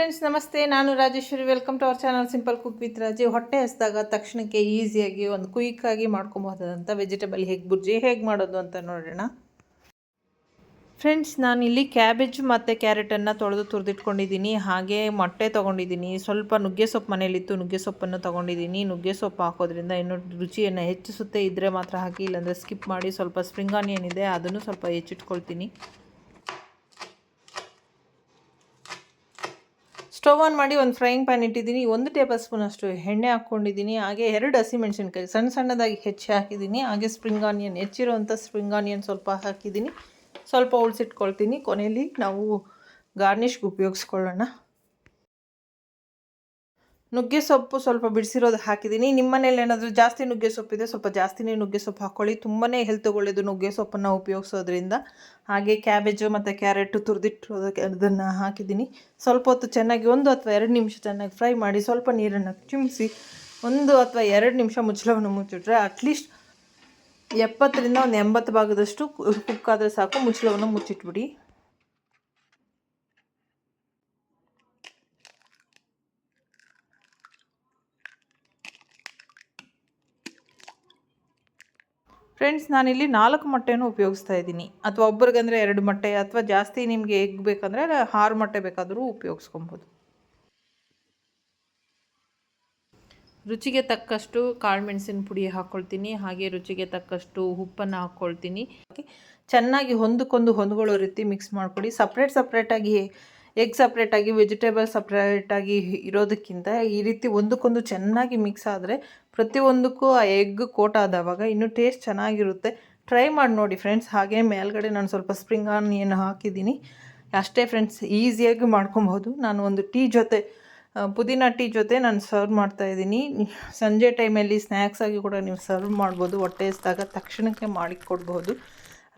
Friends ನಮಸ್ತೆ. ನಾನು Rajeshwari. Welcome to our channel simple cook with Raji ಹೊಟ್ಟೆ ಹಸಿದಾಗ ತಕ್ಷಣಕ್ಕೆ ಈಸಿಯಾಗಿ ಒಂದು ಕ್ವಿಕ್ಕಾಗಿ ಮಾಡ್ಕೊಬೋದಾದಂಥ ವೆಜಿಟೇಬಲ್ ಹೇಗೆ ಬುರ್ಜಿ, ಹೇಗೆ ಮಾಡೋದು ಅಂತ ನೋಡೋಣ. ಫ್ರೆಂಡ್ಸ್ ನಾನಿಲ್ಲಿ ಕ್ಯಾಬೇಜ್ ಮತ್ತು ಕ್ಯಾರೆಟನ್ನು ತೊಳೆದು ತುರಿದಿಟ್ಕೊಂಡಿದ್ದೀನಿ. ಹಾಗೆ ಮೊಟ್ಟೆ ತೊಗೊಂಡಿದ್ದೀನಿ. ಸ್ವಲ್ಪ ನುಗ್ಗೆ ಸೊಪ್ಪು ಮನೇಲಿತ್ತು ನುಗ್ಗೆ ಸೊಪ್ಪನ್ನು ತೊಗೊಂಡಿದ್ದೀನಿ. ನುಗ್ಗೆ ಸೊಪ್ಪು ಹಾಕೋದ್ರಿಂದ ಇನ್ನೂ ರುಚಿಯನ್ನು ಹೆಚ್ಚಿಸುತ್ತೆ. ಇದ್ದರೆ ಮಾತ್ರ ಹಾಕಿ, ಇಲ್ಲಾಂದರೆ ಸ್ಕಿಪ್ ಮಾಡಿ ಸ್ವಲ್ಪ ಸ್ಪ್ರಿಂಗ್ ಆನಿಯನ್ ಇದೆ, ಅದನ್ನು ಸ್ವಲ್ಪ ಹೆಚ್ಚಿಟ್ಕೊಳ್ತೀನಿ. ಸ್ಟವ್ ಆನ್ ಮಾಡಿ ಒಂದು ಫ್ರೈಯಿಂಗ್ ಪ್ಯಾನ್ ಇಟ್ಟಿದ್ದೀನಿ. ಒಂದು ಟೇಬಲ್ ಸ್ಪೂನ್ ಅಷ್ಟು ಎಣ್ಣೆ ಹಾಕ್ಕೊಂಡಿದ್ದೀನಿ. ಹಾಗೆ ಎರಡು ಹಸಿಮೆಣಸಿನ್ಕಾಯಿ ಸಣ್ಣ ಸಣ್ಣದಾಗಿ ಹೆಚ್ಚಿ ಹಾಕಿದ್ದೀನಿ. ಹಾಗೆ ಸ್ಪ್ರಿಂಗ್ ಆನಿಯನ್ ಹೆಚ್ಚಿರುವಂಥ ಸ್ಪ್ರಿಂಗ್ ಆನಿಯನ್ ಸ್ವಲ್ಪ ಹಾಕಿದ್ದೀನಿ. ಸ್ವಲ್ಪ ಉಳಿಸಿಟ್ಕೊಳ್ತೀನಿ ಕೊನೆಯಲ್ಲಿ ನಾವು ಗಾರ್ನಿಷ್ಗೆ ಉಪಯೋಗಿಸ್ಕೊಳ್ಳೋಣ. ನುಗ್ಗೆ ಸೊಪ್ಪು ಸ್ವಲ್ಪ ಬಿಡಿಸಿರೋದು ಹಾಕಿದ್ದೀನಿ. ನಿಮ್ಮ ಮನೇಲಿ ಏನಾದರೂ ಜಾಸ್ತಿ ನುಗ್ಗೆ ಸೊಪ್ಪಿದೆ ಸ್ವಲ್ಪ ಜಾಸ್ತಿನೇ ನುಗ್ಗೆ ಸೊಪ್ಪು ಹಾಕ್ಕೊಳ್ಳಿ ತುಂಬಾ ಹೆಲ್ತ್ ಒಳ್ಳೆಯದು ನುಗ್ಗೆ ಸೊಪ್ಪನ್ನು ಉಪಯೋಗಿಸೋದ್ರಿಂದ. ಹಾಗೆ ಕ್ಯಾಬೇಜು ಮತ್ತು ಕ್ಯಾರೆಟು ತುರಿದಿಟ್ಟಿರೋದಕ್ಕೆ ಅದನ್ನು ಹಾಕಿದ್ದೀನಿ. ಸ್ವಲ್ಪ ಹೊತ್ತು ಚೆನ್ನಾಗಿ ಒಂದು ಅಥವಾ ಎರಡು ನಿಮಿಷ ಚೆನ್ನಾಗಿ ಫ್ರೈ ಮಾಡಿ, ಸ್ವಲ್ಪ ನೀರನ್ನು ಚುಮಿಸಿ ಒಂದು ಅಥವಾ ಎರಡು ನಿಮಿಷ ಮುಚ್ಚಳವನ್ನು ಮುಚ್ಚಿಟ್ರೆ ಅಟ್ಲೀಸ್ಟ್ ಎಪ್ಪತ್ತರಿಂದ ಒಂದು ಎಂಬತ್ತು ಭಾಗದಷ್ಟು ಕುಕ್ ಆದರೆ ಸಾಕು, ಮುಚ್ಚಳವನ್ನು ಮುಚ್ಚಿಟ್ಬಿಡಿ. ಫ್ರೆಂಡ್ಸ್ ನಾನಿಲ್ಲಿ ನಾಲ್ಕು ಮೊಟ್ಟೆನೂ ಉಪಯೋಗಿಸ್ತಾ ಇದ್ದೀನಿ. ಅಥವಾ ಒಬ್ರಿಗಂದರೆ ಎರಡು ಮೊಟ್ಟೆ, ಅಥವಾ ಜಾಸ್ತಿ ನಿಮಗೆ ಎಗ್ ಬೇಕಂದರೆ ಆರು ಮೊಟ್ಟೆ ಬೇಕಾದರೂ ಉಪಯೋಗಿಸ್ಕೊಬೋದು. ರುಚಿಗೆ ತಕ್ಕಷ್ಟು ಕಾಳು ಮೆಣಸಿನ ಪುಡಿ ಹಾಕ್ಕೊಳ್ತೀನಿ ಹಾಗೆ ರುಚಿಗೆ ತಕ್ಕಷ್ಟು ಉಪ್ಪನ್ನು ಹಾಕ್ಕೊಳ್ತೀನಿ ಚೆನ್ನಾಗಿ ಹೊಂದಕ್ಕೊಂದು ಹೊಂದ್ಕೊಳ್ಳೋ ರೀತಿ ಮಿಕ್ಸ್ ಮಾಡಿಕೊಡಿ. ಸಪ್ರೇಟ್ ಸಪ್ರೇಟಾಗಿ ಎಗ್ ಸಪ್ರೇಟಾಗಿ ವೆಜಿಟೇಬಲ್ ಸಪ್ರೇಟಾಗಿ ಇರೋದಕ್ಕಿಂತ ಈ ರೀತಿ ಒಂದಕ್ಕೊಂದು ಚೆನ್ನಾಗಿ ಮಿಕ್ಸ್ ಆದರೆ ಪ್ರತಿಯೊಂದಕ್ಕೂ ಆ ಎಗ್ ಕೋಟ್ ಆದವಾಗ ಇನ್ನೂ ಟೇಸ್ಟ್ ಚೆನ್ನಾಗಿರುತ್ತೆ. ಟ್ರೈ ಮಾಡಿ ನೋಡಿ ಫ್ರೆಂಡ್ಸ್ ಹಾಗೆ ಮೇಲ್ಗಡೆ ನಾನು ಸ್ವಲ್ಪ ಸ್ಪ್ರಿಂಗ್ ಆನಿಯನ್ ಹಾಕಿದ್ದೀನಿ. ಅಷ್ಟೇ ಫ್ರೆಂಡ್ಸ್ ಈಸಿಯಾಗಿ ಮಾಡ್ಕೊಬೋದು ನಾನು ಒಂದು ಟೀ ಜೊತೆ ಪುದೀನ ಟೀ ಜೊತೆ ನಾನು ಸರ್ವ್ ಮಾಡ್ತಾಯಿದ್ದೀನಿ ಸಂಜೆ ಟೈಮಲ್ಲಿ ಸ್ನ್ಯಾಕ್ಸಾಗಿ ಕೂಡ ನೀವು ಸರ್ವ್ ಮಾಡ್ಬೋದು. ಹೊಟ್ಟೆ ಎಸ್ದಾಗ ತಕ್ಷಣಕ್ಕೆ ಮಾಡಿ ಕೊಡ್ಬೋದು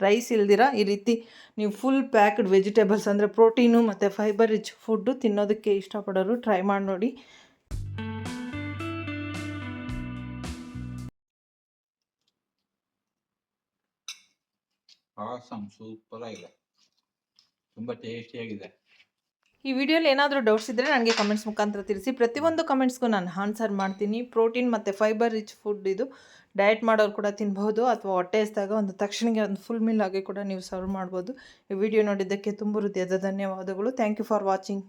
ರೈಸ್ ಇಲ್ದಿರ ಈ ರೀತಿ ನೀವು ಫುಲ್ ಪ್ಯಾಕ್ಡ್ ವೆಜಿಟೇಬಲ್ಸ್ ಅಂದರೆ ಪ್ರೋಟೀನು ಮತ್ತು ಫೈಬರ್ ರಿಚ್ ಫುಡ್ಡು ತಿನ್ನೋದಕ್ಕೆ ಇಷ್ಟಪಡೋರು ಟ್ರೈ ಮಾಡಿ ನೋಡಿ. ಸೂಪರ್ ಆಗಿದೆ. ತುಂಬ ಟೇಸ್ಟಿಯಾಗಿದೆ ಈ ವಿಡಿಯೋಲಿ ಏನಾದರೂ ಡೌಟ್ಸ್ ಇದ್ದರೆ ನನಗೆ ಕಮೆಂಟ್ಸ್ ಮುಖಾಂತರ ತಿಳಿಸಿ. ಪ್ರತಿಯೊಂದು ಕಮೆಂಟ್ಸ್ಗೂ ನಾನು ಆನ್ಸರ್ ಮಾಡ್ತೀನಿ. ಪ್ರೋಟೀನ್ ಮತ್ತು ಫೈಬರ್ ರಿಚ್ ಫುಡ್ ಇದು ಡಯಟ್ ಮಾಡೋರು ಕೂಡ ತಿನ್ಬೋದು ಅಥವಾ ಹೊಟ್ಟೆ ಎಸ್ದಾಗ ಒಂದು ತಕ್ಷಣಕ್ಕೆ ಒಂದು ಫುಲ್ ಮಿಲ್ ಆಗಿ ಕೂಡ ನೀವು ಸರ್ವ್ ಮಾಡ್ಬೋದು. ಈ ವಿಡಿಯೋ ನೋಡಿದ್ದಕ್ಕೆ ತುಂಬ ಹೃದಯದ ಧನ್ಯವಾದಗಳು. Thank you for watching